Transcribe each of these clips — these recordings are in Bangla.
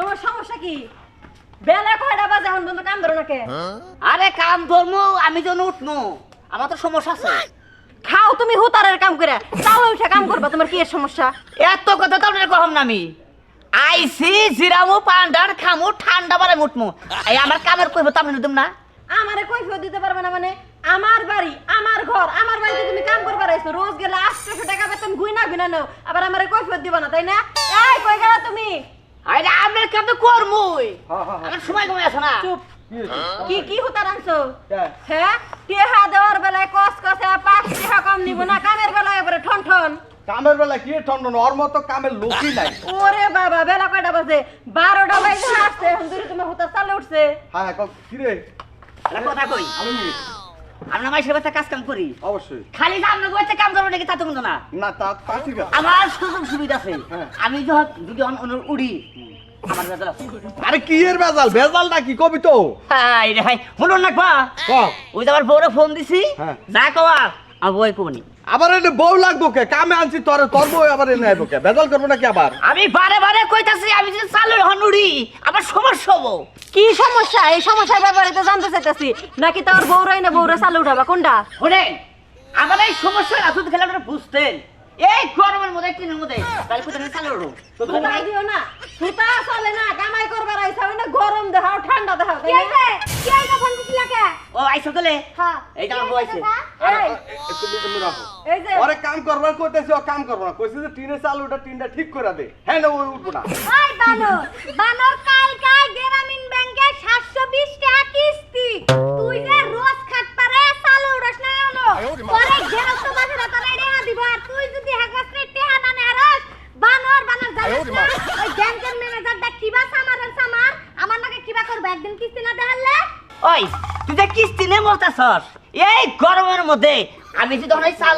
তোমার সমস্যা কি? বেলা কয়টা বাজে এখন পর্যন্ত কাম ধরো নাকে? আরে কাম ধরমু আমি তো উঠমু। আমার তো সমস্যা আছে। খাও তুমি হুতারের কাম করে। চাও উঠে কাম করবা তোমার কি এর সমস্যা? এত কথা তো আপনার কম না আমি। আইসি জিরামু পান্ডার খামু ঠান্ডা বারে মুটমু এই আমার কামের কইব তো আপনি দিম না। আমারে কৈফিয়ত দিতে পারবে না মানে? আমার বাড়ি আমার ঘর আমার বাড়িতে তুমি কাম করবার আইছো রোজ গেলে আটশো টাকা বেতন গুইনা গুইনা নাও। আবার আমারে কৈফিয়ত দিবা না তাই না? এই কই গেলা তুমি? আরে আপনার কাম তো করমুই। আমার সময় কমে আছে না। চুপ কি কি হুতার আনছো? হ্যাঁ। হ্যাঁ? টেহা দেওয়ার বেলায় কস কসে পাঁচ টেহা কম নিব না কামের বেলায় এবারে ঠন ঠন। কামের বেলা কি ঠন্ডন ওর মতো কামের লোকই নাই। ওরে বাবা বেলা কয়টা বাজে? বারোটা বাজে আসছে। এখন তুমি হুতার চালে উঠছে। হ্যাঁ হ্যাঁ কি রে কথা কই? আমি আমরা মাইসের বাচ্চা কাজ কাম করি। অবশ্যই। খালি যে বাচ্চা কাম করব নাকি তা তো কিন্তু না। না তা তা ঠিক আছে। আমার সুযোগ সুবিধা আছে। হ্যাঁ। আমি যদি অন- অন- উড়ি। আরে কি এর বেজাল? বেজাল নাকি কবি তো। হাই রে হাই শুনুন না ক ওই যে আমার বউরে ফোন দিছি। হ্যাঁ। যা কওয়ার বই আবার বউ লাগবো কে? কামে আনছি তোর তোর বউ আবার এনে আইবো কে? বেজাল করব নাকি আবার? আমি বারে বারে কইতাছি আমি যে চালুর হন আবার সমস্যা হব। কি সমস্যা? এই সমস্যার ব্যাপারে তো জানতে চাইতেছি। নাকি তোর বউরাই না বউরা চালু উঠাবা? কোনটা? শুনেন আমার এই সমস্যা আসুন খেলে আপনারা বুঝতেন। এই গরমের মধ্যে টিনের মধ্যে। তাহলে কোথায় চালু উঠো সুতা দিও না সুতা চলে না কামাই করবার আইসা না গরম দেখাও ঠান্ডা দেখাও তাই না? ও আইসো গেলে হ্যাঁ। এই আরে, তুমি রাখো। এই যে। কাম করবার কইতেছি ও কাম করব না। কইছে যে টিনের চাল ওটা টিনটা ঠিক করে দে। হ্যাঁ না ওই উঠবো না। ওই বানর বানর কালকায় গ্রামীণ ব্যাংকে 720 টাকা কিস্তি। তুই যে রোজ খাট পারে চালে উড়াস না হলো পরে তোরে রেহা দিব আর তুই যদি হেগস্ত্রে টেহা না নেহারস বানর বানর ওই ব্যাংকের ম্যানেজারটা কিবা সামারের সামার আমার নাকি কিবা করবে? একদিন কিস্তি না দেখালে? ওই তুই যে কিস্তি নে বলতেছস এই গরমের মধ্যে আমি যদি তখন চাল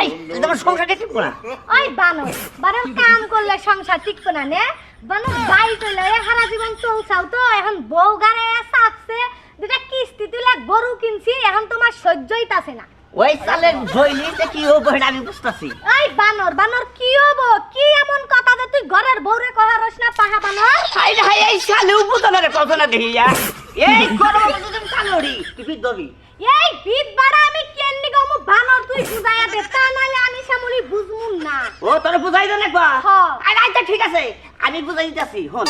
আই তুই তোমার সংসারটা ঠিক না? ওই বানর বানর কাম করলে সংসার টিকতো না নে? বানর বাই কইলে এ জীবন চলছাও তো এখন বউ গারে চাপছে দুটা কিস্তি তুলে গরু কিনছি এখন তোমার সহ্যই তাছে না। ওই চালের জইলি যে কি হব আমি বুঝতেছি। ওই বানর বানর কি হব কি এমন তুই ঘরের বউরে কহারস না পাহা বানর? হাই রে হাই এই শালে উপতনের কথা না দেখিয়া এই তুমি চাল উড়ি তুই ফির দবি এই বিদ বাড়া আমি কেননি গমু বানর তুই বুঝাইয়া দে তা নাহলে আমি শ্যামলি বুঝমুন না। ও তোর বুঝাই দেন একবার হ্যাঁ। আরে আচ্ছা ঠিক আছে আমি বুঝাই দিতেছি হন।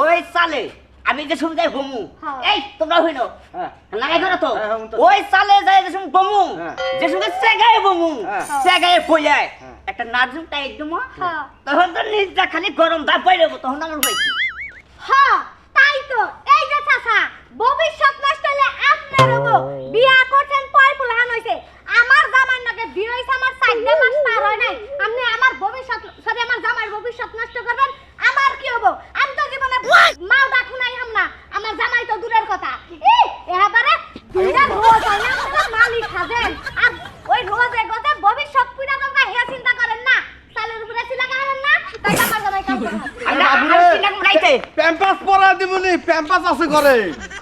ওই চালে আমি যে শুনতে ঘুমু হ্যাঁ। এই তোমরা হইন। হ্যাঁ। লাগাই ধরো তো। হ্যাঁ, হ্যাঁ, ওই চালে যায় যে শুন বমু হ্যাঁ। যে শুনে সেগায় বমু হ্যাঁ। সেগায় পইয়ায়। একটা নাজুক টাইট দিমো হ্যাঁ। তখন তো নিজটা খালি গরম দাপ পাই দেবো তখন আমার হয়েছে হ্যাঁ তাই তো। এই যে চাচা ভবিষ্যৎ নষ্ট হলে আপনার হব। বিয়া করছেন পয় পুলাহান হইছে। আমার জামাই নাকে বিয়ে হইছে আমার চারটে মাস পার হয় নাই আপনি আমার ভবিষ্যৎ সরি আমার জামাইয়ের ভবিষ্যৎ নষ্ট করবেন আমার কি হব আমি তো জীবনে মাও ডাকু নাই হাম না আমার জামাই তো দূরের কথা ই এবারে দুইটা রোজ হয় না আপনারা মালিক খাবেন আর ওই রোজ এগোতে ভবিষ্যৎ পুরা দরকার হে চিন্তা করেন না সালের উপরে চিলা করেন না তাই আমার জামাই কাম করে আমরা বাবুরে, আর চিন্তা করাইতে প্যাম্পাস পরা দিবনি প্যাম্পাস আছে ঘরে।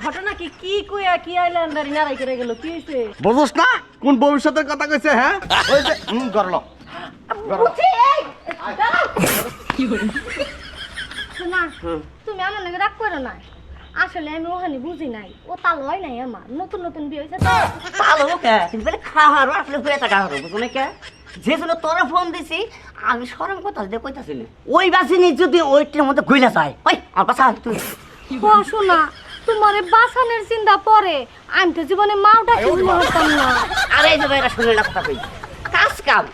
ঘটনা কি? কি কইয়া কি আইলেন দাঁড়ি নারাই করে গেল? কি হইছে? বুঝছ না? কোন ভবিষ্যতের কথা কইছে হ্যাঁ? ওই যে হুম করল বুঝছি এই দাঁড়াও। শোনা তুমি আমার রাগ করো না। আসলে আমি ওখানে বুঝি নাই। ও তা লয় নাই আমার। নতুন নতুন বিয়ে হয়েছে তো। ভালো কে? তুমি বলে খাওয়ারও আসলে হয়ে থাকা হারো বুঝো কে? যে জন্য তোরা ফোন দিছি আমি সরম কথা দিয়ে কইতাছি না। ওই বাসিনি যদি ওইটার মধ্যে গইলা যায় ওই আমার পাশা তুই। ও শোনা তোমার বাসানের চিন্তা পরে। আমি তো জীবনে মাওটা কিছু হতাম না। আরে এই যে ভাইরা শুনে না কথা কই কাজ কাম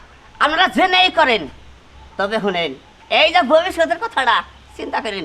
আপনারা জেনেই করেন। তবে শুনেন এই যে ভবিষ্যতের কথাটা চিন্তা করেন।